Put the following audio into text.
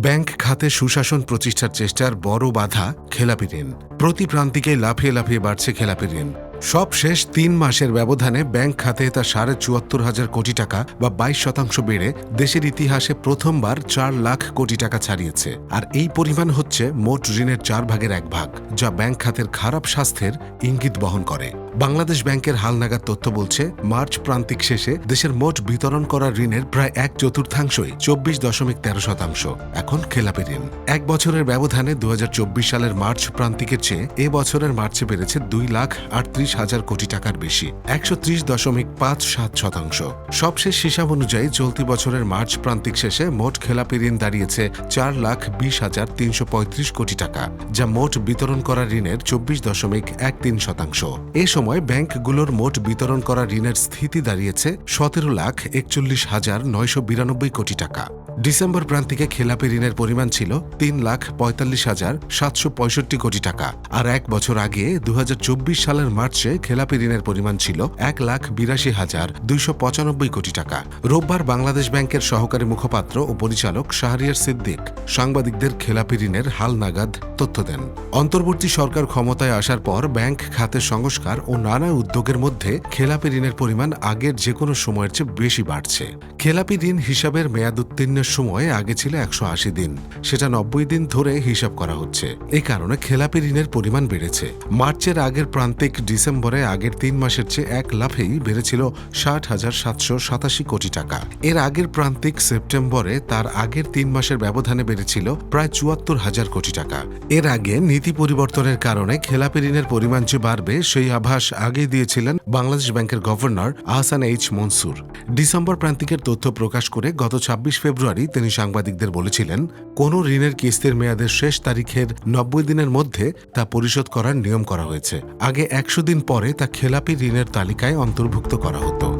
Bank খাতে সুশাসন প্রতিষ্ঠার চেষ্টার বড় বাধা খেলাপি ঋণ। প্রতি প্রান্তিকে লাফিয়ে লাফিয়ে বাড়ছে খেলাপি ঋণ। সব শেষ তিন মাসের ব্যবধানে ব্যাংক খাতে তা সাড়ে চুয়াত্তর হাজার কোটি টাকা বা বাইশ শতাংশ বেড়ে দেশের ইতিহাসে প্রথমবার চার লাখ কোটি টাকা ছাড়িয়েছে। আর এই পরিমাণ হচ্ছে মোট ঋণের চার ভাগের এক ভাগ, যা ব্যাংক খাতের খারাপ স্বাস্থ্যের ইঙ্গিত বহন করে। বাংলাদেশ ব্যাংকের হালনাগাদ তথ্য বলছে, মার্চ প্রান্তিক শেষে দেশের মোট বিতরণ করা ঋণের প্রায় এক চতুর্থাংশই চব্বিশ দশমিক তেরো শতাংশ। এখন খেলাপি ঋণ। এক বছরের ব্যবধানে দু হাজার চব্বিশ সালের মার্চ প্রান্তিকের চেয়ে এ বছরের মার্চে বেড়েছে দুই লাখ আটত্রিশ হাজার কোটি টাকার বেশি, একশো ত্রিশ দশমিক পাঁচ সাত শতাংশ। সবশেষ হিসাব অনুযায়ী চলতি বছরের মার্চ প্রান্তিক শেষে মোট খেলাপি ঋণ দাঁড়িয়েছে চার লাখ বিশ হাজার তিনশো পঁয়ত্রিশ কোটি টাকা, যা মোট বিতরণ করা ঋণের চব্বিশ দশমিক এক তিন শতাংশ। এ সময় ব্যাংকগুলোর মোট বিতরণ করা ঋণের স্থিতি দাঁড়িয়েছে সতেরো লাখ একচল্লিশ হাজার নয়শো বিরানব্বই কোটি টাকা। ডিসেম্বর প্রান্তিকে খেলাপি ঋণের পরিমাণ ছিল তিন লাখ পঁয়তাল্লিশ হাজার সাতশো পঁয়ষট্টি কোটি টাকা, আর এক বছর আগে দু হাজার চব্বিশ সালের মার্চে খেলাপি ঋণের পরিমাণ ছিল এক লাখ বিরাশি হাজার দুইশো পঁচানব্বই কোটি টাকা। রোববার বাংলাদেশ ব্যাংকের সহকারী মুখপাত্র ও পরিচালক শাহরিয়ার সিদ্দিক সাংবাদিকদের খেলাপি ঋণের হাল নাগাদ তথ্য দেন। অন্তর্বর্তী সরকার ক্ষমতায় আসার পর ব্যাংক খাতের সংস্কার ও নানা উদ্যোগের মধ্যে খেলাপি ঋণের পরিমাণ আগের যে কোনো সময়ের চেয়ে বেশি বাড়ছে। খেলাপি ঋণ হিসাবের মেয়াদ উত্তীর্ণের সময় আগে ছিল একশো আশি দিন। সেটা নব্বই দিন ধরে হিসাব করা হচ্ছে। এই কারণে খেলাপি ঋণের পরিমাণ বেড়েছে। মার্চের আগের প্রান্তিক ডিসেম্বরে আগের তিন মাসের চেয়ে এক লাফেই বেড়েছিল ষাট হাজার সাতশো সাতাশি কোটি টাকা। এর আগের প্রান্তিক সেপ্টেম্বরে তার আগের তিন মাসের ব্যবধানে বেড়েছিল প্রায় চুয়াত্তর হাজার কোটি টাকা। এর আগে নীতি পরিবর্তনের কারণে খেলাপি ঋণের পরিমাণ যে বাড়বে, সেই আভাস আগেই দিয়েছিলেন বাংলাদেশ ব্যাংকের governor Ahsan H Mansur. December প্রান্তিকের তথ্য প্রকাশ করে গত ছাব্বিশ ফেব্রুয়ারি তিনি সাংবাদিকদের বলেছিলেন, কোন ঋণের কিস্তির মেয়াদের শেষ তারিখের নব্বই দিনের মধ্যে তা পরিশোধ করার নিয়ম করা হয়েছে। আগে একশো দিন পরে তা খেলাপি ঋণের তালিকায় অন্তর্ভুক্ত করা হতো।